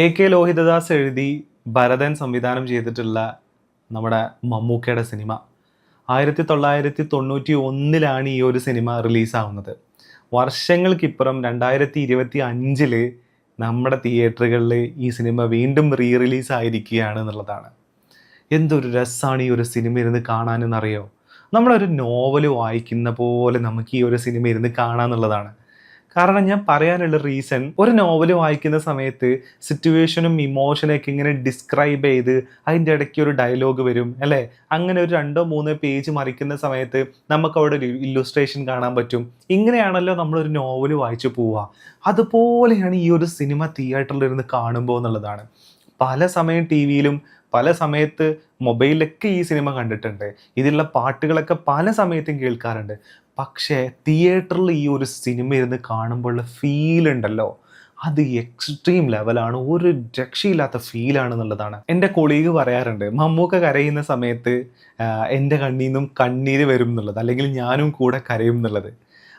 A K Lohithadas എഴുതി ഭരതൻ സംവിധാനം ചെയ്തിട്ടുള്ള നമ്മുടെ മമ്മൂക്കയുടെ സിനിമ. ആയിരത്തി തൊള്ളായിരത്തി തൊണ്ണൂറ്റി ഒന്നിലാണ് ഈ ഒരു സിനിമ റിലീസാവുന്നത്. വർഷങ്ങൾക്കിപ്പുറം രണ്ടായിരത്തി ഇരുപത്തി അഞ്ചിൽ നമ്മുടെ തിയേറ്ററുകളിൽ ഈ സിനിമ വീണ്ടും റീ റിലീസ് ആയിരിക്കുകയാണ് എന്നുള്ളതാണ്. എന്തൊരു രസമാണ് ഈ ഒരു സിനിമ ഇരുന്ന് കാണാനെന്നറിയോ? നമ്മളൊരു നോവൽ വായിക്കുന്ന പോലെ നമുക്ക് ഈ ഒരു സിനിമ ഇരുന്ന് കാണാന്നുള്ളതാണ്. കാരണം ഞാൻ പറയാനുള്ള റീസൺ ഒരു നോവൽ വായിക്കുന്ന സമയത്ത് സിറ്റുവേഷനും ഇമോഷനൊക്കെ ഇങ്ങനെ ഡിസ്ക്രൈബ് ചെയ്ത് അതിന്റെ ഇടയ്ക്ക് ഒരു ഡയലോഗ് വരും അല്ലേ? അങ്ങനെ ഒരു രണ്ടോ മൂന്നോ പേജ് മറിക്കുന്ന സമയത്ത് നമുക്ക് അവിടെ ഒരു ഇല്ലുസ്ട്രേഷൻ കാണാൻ പറ്റും. ഇങ്ങനെയാണല്ലോ നമ്മളൊരു നോവൽ വായിച്ചു പോവുക. അതുപോലെയാണ് ഈ ഒരു സിനിമ തിയേറ്ററിൽ തിയേറ്ററിലിരുന്ന് കാണുമ്പോൾ എന്നുള്ളതാണ്. പല സമയം ടി വിയിലും പല സമയത്ത് മൊബൈലിലൊക്കെ ഈ സിനിമ കണ്ടിട്ടുണ്ട്. ഇതിലുള്ള പാട്ടുകളൊക്കെ പല സമയത്തും കേൾക്കാറുണ്ട്. പക്ഷേ തിയേറ്ററിൽ ഈ ഒരു സിനിമ ഇരുന്ന് കാണുമ്പോഴുള്ള ഫീൽ ഉണ്ടല്ലോ. അത് എക്സ്ട്രീം ലെവലാണ് ഒരു രക്ഷയില്ലാത്ത ഫീലാണ് എന്നുള്ളതാണ് എന്റെ കൊളീഗ് പറയാറുണ്ട് മമ്മൂക്ക കരയുന്ന സമയത്ത് എന്റെ കണ്ണിൽ നിന്നും കണ്ണീര് വരും എന്നുള്ളത്. അല്ലെങ്കിൽ ഞാനും കൂടെ കരയും എന്നുള്ളത്.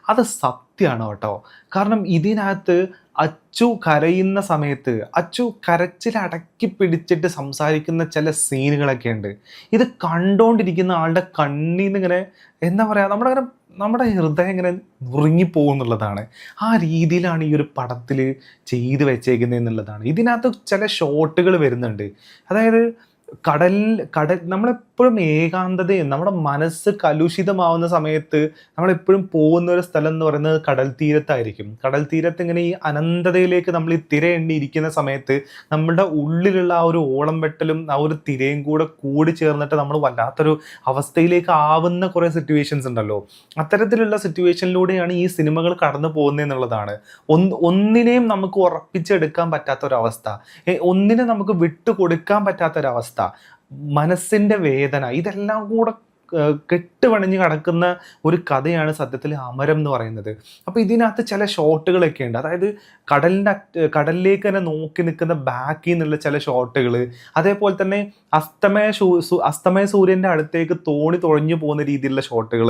അത് സത്യമാണ് കേട്ടോ. കാരണം ഇതിനകത്ത് അച്ചു കരയുന്ന സമയത്ത് അച്ചു കരച്ചിൽ അടക്കി പിടിച്ചിട്ട് സംസാരിക്കുന്ന ചില സീനുകളൊക്കെ ഉണ്ട്. ഇത് കണ്ടോണ്ടിരിക്കുന്ന ആളുടെ കണ്ണിൽ ഇങ്ങനെ എന്താ പറയുക നമ്മുടെ അങ്ങനെ നമ്മുടെ ഹൃദയം ഇങ്ങനെ ഉറങ്ങിപ്പോകുന്നുള്ളതാണ് ആ രീതിയിലാണ് ഈ ഒരു പടത്തിൽ ചെയ്തു വെച്ചേക്കുന്നത് എന്നുള്ളതാണ്. ഇതിനകത്ത് ചില ഷോട്ടുകൾ വരുന്നുണ്ട്. അതായത് കടൽ കടൽ നമ്മളെപ്പോഴും ഏകാന്തതയും നമ്മുടെ മനസ്സ് കലുഷിതമാവുന്ന സമയത്ത് നമ്മൾ എപ്പോഴും പോകുന്ന ഒരു സ്ഥലം എന്ന് പറയുന്നത് കടൽ തീരത്തായിരിക്കും. കടൽ തീരത്ത് ഇങ്ങനെ ഈ അനന്തതയിലേക്ക് നമ്മൾ ഈ തിര ഇരിക്കുന്ന സമയത്ത് നമ്മുടെ ഉള്ളിലുള്ള ആ ഒരു ഓളം വെട്ടലും ആ ഒരു തിരയും കൂടെ കൂടി ചേർന്നിട്ട് നമ്മൾ വല്ലാത്തൊരു അവസ്ഥയിലേക്ക് ആവുന്ന കുറേ സിറ്റുവേഷൻസ് ഉണ്ടല്ലോ. അത്തരത്തിലുള്ള സിറ്റുവേഷനിലൂടെയാണ് ഈ സിനിമകൾ കടന്നു പോകുന്നത് എന്നുള്ളതാണ്. ഒന്ന് ഒന്നിനെയും നമുക്ക് ഉറപ്പിച്ചെടുക്കാൻ പറ്റാത്തൊരവസ്ഥ. ഒന്നിനെ നമുക്ക് വിട്ടുകൊടുക്കാൻ പറ്റാത്തൊരവസ്ഥ. മനസ്സിന്റെ വേദന ഇതെല്ലാം കൂടെ കെട്ടുപണിഞ്ഞ് കിടക്കുന്ന ഒരു കഥയാണ് സത്യത്തിൽ അമരം എന്ന് പറയുന്നത്. അപ്പോൾ ഇതിനകത്ത് ചില ഷോട്ടുകളൊക്കെ ഉണ്ട്. അതായത് കടലിന്റെ കടലിലേക്ക് തന്നെ നോക്കി നിൽക്കുന്ന ബാക്കിൽ നിന്നുള്ള ചില ഷോട്ടുകൾ അതേപോലെ തന്നെ അസ്തമയ അസ്തമയ സൂര്യന്റെ അടുത്തേക്ക് തോണി തുഴഞ്ഞു പോകുന്ന രീതിയിലുള്ള ഷോട്ടുകൾ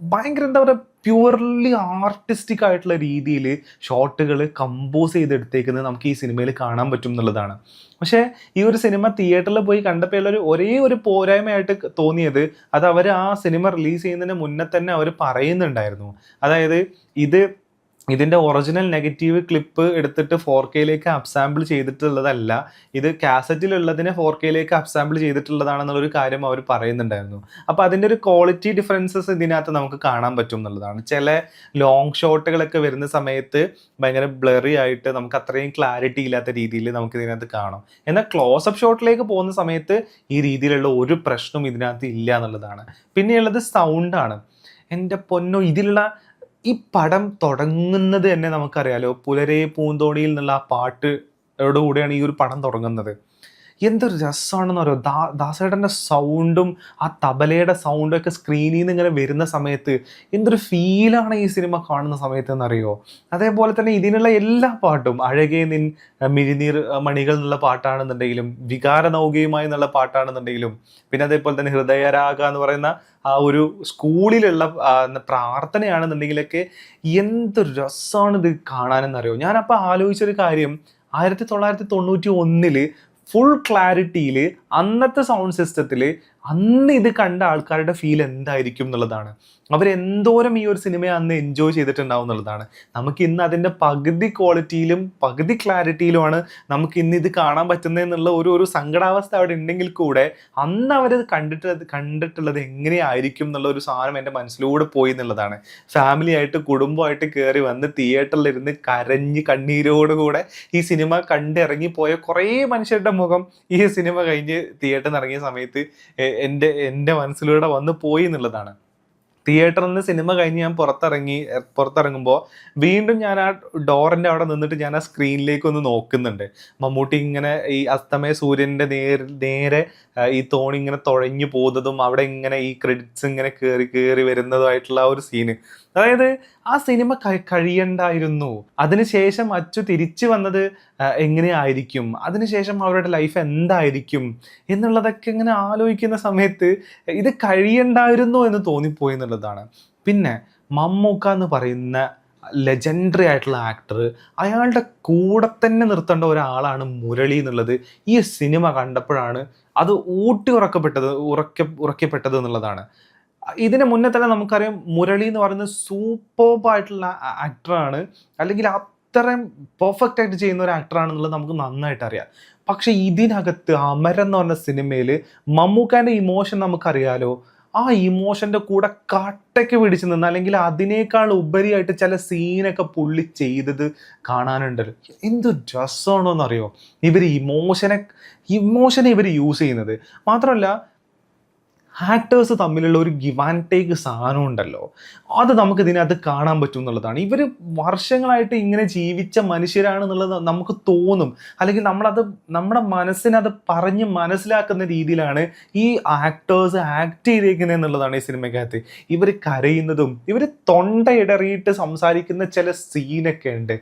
ഭയങ്കര എന്താ പറയുക പ്യുവർലി ആർട്ടിസ്റ്റിക് ആയിട്ടുള്ള രീതിയിൽ ഷോട്ടുകൾ കമ്പോസ് ചെയ്തെടുത്തേക്കുന്നത് നമുക്ക് ഈ സിനിമയിൽ കാണാൻ പറ്റും എന്നുള്ളതാണ്. പക്ഷേ ഈ ഒരു സിനിമ തിയേറ്ററിൽ പോയി കണ്ടപ്പോൾ ഒരു ഒരേ ഒരു പോരായ്മയായിട്ട് തോന്നിയത് അത് അവർ ആ സിനിമ റിലീസ് ചെയ്യുന്നതിന് മുന്നേ തന്നെ അവർ പറയുന്നുണ്ടായിരുന്നു. അതായത് ഇത് ഇതിന്റെ ഒറിജിനൽ നെഗറ്റീവ് ക്ലിപ്പ് എടുത്തിട്ട് ഫോർ കെയിലേക്ക് അപ്സാമ്പിൾ ചെയ്തിട്ടുള്ളതല്ല. ഇത് കാസറ്റിലുള്ളതിനെ ഫോർ കെയിലേക്ക് അപ്സാമ്പിൾ ചെയ്തിട്ടുള്ളതാണെന്നുള്ളൊരു കാര്യം അവർ പറയുന്നുണ്ടായിരുന്നു. അപ്പോൾ അതിന്റെ ഒരു ക്വാളിറ്റി ഡിഫറൻസസ് ഇതിനകത്ത് നമുക്ക് കാണാൻ പറ്റും എന്നുള്ളതാണ്. ചില ലോങ് ഷോട്ടുകളൊക്കെ വരുന്ന സമയത്ത് ഭയങ്കര ബ്ലറി ആയിട്ട് നമുക്ക് അത്രയും ക്ലാരിറ്റി ഇല്ലാത്ത രീതിയിൽ നമുക്ക് ഇതിനകത്ത് കാണാം. എന്നാൽ ക്ലോസ് അപ്പ് ഷോട്ടിലേക്ക് പോകുന്ന സമയത്ത് ഈ രീതിയിലുള്ള ഒരു പ്രശ്നവും ഇതിനകത്ത് ഇല്ല എന്നുള്ളതാണ്. പിന്നെയുള്ളത് സൗണ്ടാണ് എന്റെ പൊന്നോ ഇതിലുള്ള ഈ പടം തുടങ്ങുന്നത് തന്നെ നമുക്കറിയാലോ. പുലരേ പൂന്തോണിയിൽ നിന്നുള്ള ആ പാട്ട് കൂടെയാണ് ഈ ഒരു പടം തുടങ്ങുന്നത്. എന്തൊരു രസമാണെന്ന് പറയുമോ ദാ ദാസേട്ടന്റെ സൗണ്ടും ആ തബലയുടെ സൗണ്ടും ഒക്കെ സ്ക്രീനിൽ നിന്ന് ഇങ്ങനെ വരുന്ന സമയത്ത് എന്തൊരു ഫീലാണ് ഈ സിനിമ കാണുന്ന സമയത്ത് എന്നറിയോ അതേപോലെ തന്നെ ഇതിനുള്ള എല്ലാ പാട്ടും അഴകേ നിൻ മിഴിനീർ മണികൾ എന്നുള്ള പാട്ടാണെന്നുണ്ടെങ്കിലും വികാര നൗകയുമായി എന്നുള്ള പാട്ടാണെന്നുണ്ടെങ്കിലും പിന്നെ അതേപോലെ തന്നെ ഹൃദയരാഗ എന്ന് പറയുന്ന ആ ഒരു സ്കൂളിലുള്ള പ്രാർത്ഥനയാണെന്നുണ്ടെങ്കിലൊക്കെ എന്തൊരു രസമാണ് ഇത് കാണാനെന്നറിയോ? ഞാനപ്പോൾ ആലോചിച്ചൊരു കാര്യം. ആയിരത്തി തൊള്ളായിരത്തി തൊണ്ണൂറ്റി ഒന്നിൽ ഫുൾ ക്ലാരിറ്റിയിൽ അന്നത്തെ സൗണ്ട് സിസ്റ്റത്തിൽ അന്ന് ഇത് കണ്ട ആൾക്കാരുടെ ഫീൽ എന്തായിരിക്കും എന്നുള്ളതാണ്. അവരെന്തോരം ഈ ഒരു സിനിമയെ അന്ന് എൻജോയ് ചെയ്തിട്ടുണ്ടാവും എന്നുള്ളതാണ്. നമുക്ക് ഇന്ന് അതിന്റെ പകുതി ക്വാളിറ്റിയിലും പകുതി ക്ലാരിറ്റിയിലുമാണ് നമുക്ക് ഇന്ന് ഇത് കാണാൻ പറ്റുന്നത് എന്നുള്ള ഒരു ഒരു സങ്കടാവസ്ഥ അവിടെ ഉണ്ടെങ്കിൽ കൂടെ അന്ന് അവരത് കണ്ടിട്ട് കണ്ടിട്ടുള്ളത് എങ്ങനെയായിരിക്കും എന്നുള്ള ഒരു സാധനം എന്റെ മനസ്സിലൂടെ പോയി എന്നുള്ളതാണ്. ഫാമിലി ആയിട്ട് കുടുംബമായിട്ട് കയറി വന്ന് തിയേറ്ററിലിരുന്ന് കരഞ്ഞ് കണ്ണീരോടുകൂടെ ഈ സിനിമ കണ്ടിറങ്ങി പോയ കുറേ മനുഷ്യരുടെ മുഖം ഈ സിനിമ കഴിഞ്ഞ് തിയേറ്ററിൽ ഇറങ്ങിയ സമയത്ത് എന്റെ എന്റെ മനസ്സിലൂടെ വന്ന് പോയി എന്നുള്ളതാണ്. തിയേറ്ററിൽ നിന്ന് സിനിമ കഴിഞ്ഞ് ഞാൻ പുറത്തിറങ്ങി പുറത്തിറങ്ങുമ്പോൾ വീണ്ടും ഞാൻ ആ ഡോറിന്റെ അവിടെ നിന്നിട്ട് ഞാൻ ആ സ്ക്രീനിലേക്ക് ഒന്ന് നോക്കുന്നുണ്ട്. മമ്മൂട്ടി ഇങ്ങനെ ഈ അസ്തമയ സൂര്യന്റെ നേരെ നേരെ ഈ തോണി ഇങ്ങനെ തുഴഞ്ഞു പോകുന്നതും അവിടെ ഇങ്ങനെ ഈ ക്രെഡിറ്റ്സ് ഇങ്ങനെ കയറി കയറി വരുന്നതുമായിട്ടുള്ള ആ ഒരു സീന് അതായത് ആ സിനിമ കഴിയണ്ടായിരുന്നു. അതിനുശേഷം അച്ചു തിരിച്ചു വന്നത് എങ്ങനെയായിരിക്കും? അതിനുശേഷം അവരുടെ ലൈഫ് എന്തായിരിക്കും? എന്നുള്ളതൊക്കെ ഇങ്ങനെ ആലോചിക്കുന്ന സമയത്ത് ഇത് കഴിയണ്ടായിരുന്നു എന്ന് തോന്നിപ്പോയി എന്നുള്ളതാണ്. പിന്നെ മമ്മൂക്ക എന്ന് പറയുന്ന ലെജൻഡറി ആയിട്ടുള്ള ആക്ടർ അയാളുടെ കൂടെ തന്നെ നിർത്തേണ്ട ഒരാളാണ് മുരളി എന്നുള്ളത് ഈ സിനിമ കണ്ടപ്പോഴാണ് അത് ഊട്ടി ഉറക്കപ്പെട്ടത് ഉറക്ക ഉറക്കപ്പെട്ടത് എന്നുള്ളതാണ്. ഇതിന് മുന്നേ തന്നെ നമുക്കറിയാം മുരളി എന്ന് പറയുന്ന സൂപ്പർബ് ആയിട്ടുള്ള ആക്ടറാണ് അല്ലെങ്കിൽ അത്രയും പെർഫെക്റ്റ് ആയിട്ട് ചെയ്യുന്ന ഒരു ആക്ടറാണെന്നുള്ളത് നമുക്ക് നന്നായിട്ട് അറിയാം. പക്ഷെ ഇതിനകത്ത് അമരം എന്ന് പറഞ്ഞ സിനിമയിൽ മമ്മൂക്കാന്റെ ഇമോഷൻ നമുക്കറിയാലോ? ആ ഇമോഷന്റെ കൂടെ കട്ടയ്ക്ക് പിടിച്ചു നിന്ന് അല്ലെങ്കിൽ അതിനേക്കാൾ ഉപരിയായിട്ട് ചില സീനൊക്കെ പുള്ളി ചെയ്തത് കാണാനുണ്ടല്ലോ എന്ത് രസമാണോ എന്നറിയോ ഇവർ ഇമോഷനെ ഇമോഷനെ ഇവർ യൂസ് ചെയ്യുന്നത്. മാത്രമല്ല ആക്ടേഴ്സ് തമ്മിലുള്ള ഒരു ഗിവ് ആൻഡ് ടേക്ക് സാധനം ഉണ്ടല്ലോ. അത് നമുക്ക് ഇതിനകത്ത് കാണാൻ പറ്റും എന്നുള്ളതാണ്. ഇവർ വർഷങ്ങളായിട്ട് ഇങ്ങനെ ജീവിച്ച മനുഷ്യരാണെന്നുള്ളത് നമുക്ക് തോന്നും. അല്ലെങ്കിൽ നമ്മളത് നമ്മുടെ മനസ്സിനത് പറഞ്ഞ് മനസ്സിലാക്കുന്ന രീതിയിലാണ് ഈ ആക്ടേഴ്സ് ആക്ട് ചെയ്തേക്കുന്നത് എന്നുള്ളതാണ് ഈ സിനിമയ്ക്കകത്ത്. ഇവർ കരയുന്നതും ഇവർ തൊണ്ടയിടറിയിട്ട് സംസാരിക്കുന്ന ചില സീനൊക്കെ ഉണ്ട്.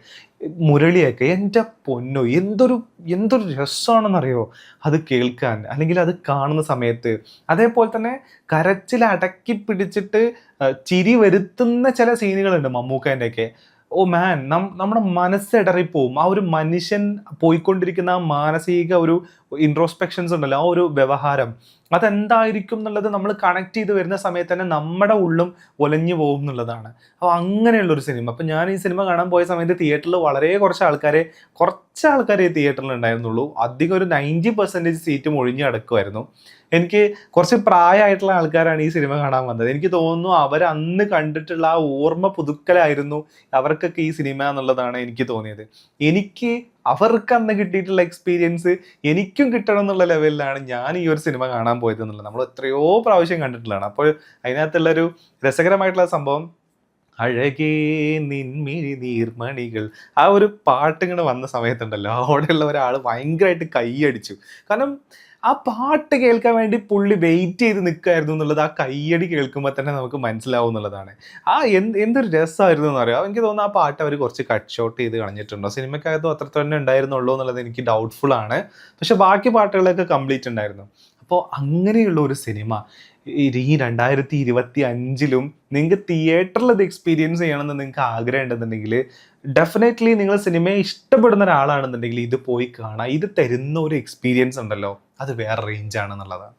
മുരളിയൊക്കെ എന്റെ പൊന്നോ എന്തൊരു എന്തൊരു രസമാണെന്നറിയോ അത് കേൾക്കാൻ അല്ലെങ്കിൽ അത് കാണുന്ന സമയത്ത്. അതേപോലെ തന്നെ കരച്ചിൽ അടക്കി പിടിച്ചിട്ട് ചിരി വരുത്തുന്ന ചില സീനുകളുണ്ട് മമ്മൂക്കേന്റെയൊക്കെ. ഓ മാൻ നം നമ്മുടെ മനസ്സിടറിപ്പോവും ആ ഒരു മനുഷ്യൻ പോയിക്കൊണ്ടിരിക്കുന്ന ആ മാനസിക ഒരു ഇൻട്രോസ്പെക്ഷൻസ് ഉണ്ടല്ലോ ആ ഒരു വ്യവഹാരം. അതെന്തായിരിക്കും എന്നുള്ളത് നമ്മൾ കണക്ട് ചെയ്ത് വരുന്ന സമയത്ത് തന്നെ നമ്മുടെ ഉള്ളും ഒലഞ്ഞു പോകും എന്നുള്ളതാണ്. അപ്പോൾ അങ്ങനെയുള്ളൊരു സിനിമ അപ്പം ഞാൻ ഈ സിനിമ കാണാൻ പോയ സമയത്ത് തിയേറ്ററിൽ വളരെ കുറച്ച് ആൾക്കാരെ കുറച്ച് ആൾക്കാരെ തിയേറ്ററിൽ ഉണ്ടായിരുന്നുള്ളൂ. അധികം ഒരു നയന്റി പെർസെന്റേജ് സീറ്റും ഒഴിഞ്ഞു കിടക്കുമായിരുന്നു എനിക്ക് കുറച്ച് പ്രായമായിട്ടുള്ള ആൾക്കാരാണ് ഈ സിനിമ കാണാൻ വന്നത്. എനിക്ക് തോന്നുന്നു അവർ അന്ന് കണ്ടിട്ടുള്ള ആ ഓർമ്മ പുതുക്കലായിരുന്നു അവർക്കൊക്കെ ഈ സിനിമ എന്നുള്ളതാണ് എനിക്ക് തോന്നിയത്. എനിക്ക് അവർക്ക് അന്ന് കിട്ടിയിട്ടുള്ള എക്സ്പീരിയൻസ് എനിക്കും കിട്ടണം എന്നുള്ള ലെവലിലാണ് ഞാൻ ഈ ഒരു സിനിമ കാണാൻ പോയത് എന്നുള്ളത്. നമ്മൾ എത്രയോ പ്രാവശ്യം കണ്ടിട്ടുള്ളതാണ്. അപ്പോൾ അതിനകത്തുള്ളൊരു രസകരമായിട്ടുള്ള സംഭവം അഴകേ നിൻമിഴി നീർമണികൾ. ആ ഒരു പാട്ട് ഇങ്ങനെ വന്ന സമയത്തുണ്ടല്ലോ. അവിടെയുള്ള ഒരാൾ ഭയങ്കരമായിട്ട് കൈയടിച്ചു. കാരണം ആ പാട്ട് കേൾക്കാൻ വേണ്ടി പുള്ളി വെയിറ്റ് ചെയ്ത് നിൽക്കായിരുന്നു എന്നുള്ളത് ആ കയ്യടി കേൾക്കുമ്പോൾ തന്നെ നമുക്ക് മനസ്സിലാവും എന്നുള്ളതാണ്. ആ എന്ത് എന്തൊരു രസമായിരുന്നു എന്ന് പറയാം എനിക്ക് തോന്നുന്നു ആ പാട്ട് അവർ കുറച്ച് കട്ട് ഷോട്ട് ചെയ്ത് കളഞ്ഞിട്ടുണ്ടോ? സിനിമയ്ക്കകത്തും അത്ര തന്നെ ഉണ്ടായിരുന്നുള്ളൂ എന്നുള്ളത് എനിക്ക് ഡൗട്ട്ഫുൾ ആണ്. പക്ഷെ ബാക്കി പാട്ടുകളൊക്കെ കംപ്ലീറ്റ് ഉണ്ടായിരുന്നു. അപ്പോൾ അങ്ങനെയുള്ള ഒരു സിനിമ ഈ- രണ്ടായിരത്തി ഇരുപത്തി അഞ്ചിലും നിങ്ങൾക്ക് തിയേറ്ററിൽ ഇത് എക്സ്പീരിയൻസ് ചെയ്യണമെന്ന് നിങ്ങൾക്ക് ആഗ്രഹം ഉണ്ടെന്നുണ്ടെങ്കിൽ ഡെഫിനറ്റ്ലി നിങ്ങൾ സിനിമയെ ഇഷ്ടപ്പെടുന്ന ഒരാളാണെന്നുണ്ടെങ്കിൽ ഇത് പോയി കാണാം. ഇത് തരുന്ന ഒരു എക്സ്പീരിയൻസ് ഉണ്ടല്ലോ. അത് വേറെ റേഞ്ച് ആണെന്നുള്ളതാണ്.